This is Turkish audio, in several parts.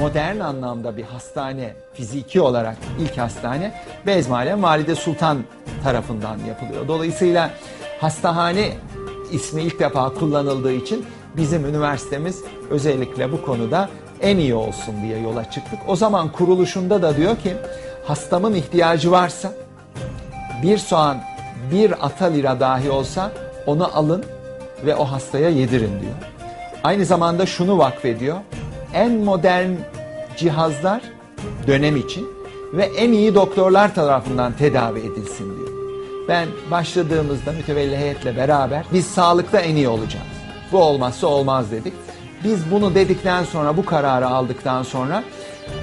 modern anlamda bir hastane, fiziki olarak ilk hastane Bezmialem Valide Sultan tarafından yapılıyor. Dolayısıyla hastahane ismi ilk defa kullanıldığı için bizim üniversitemiz özellikle bu konuda en iyi olsun diye yola çıktık. O zaman kuruluşunda da diyor ki hastamın ihtiyacı varsa bir soğan bir ata lira dahi olsa onu alın ve o hastaya yedirin diyor. Aynı zamanda şunu vakfediyor. En modern cihazlar dönem için ve en iyi doktorlar tarafından tedavi edilsin diyor. Ben başladığımızda mütevelli heyetle beraber biz sağlıkta en iyi olacağız. Bu olmazsa olmaz dedik. Biz bunu dedikten sonra bu kararı aldıktan sonra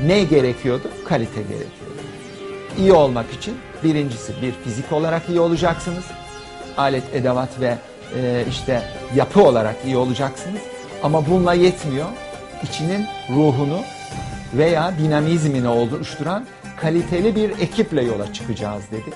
ne gerekiyordu? Kalite gerekiyordu. İyi olmak için birincisi bir fizik olarak iyi olacaksınız. Alet, edevat ve e, işte yapı olarak iyi olacaksınız. Ama bununla yetmiyor. İçinin ruhunu veya dinamizmini oluşturan kaliteli bir ekiple yola çıkacağız dedik.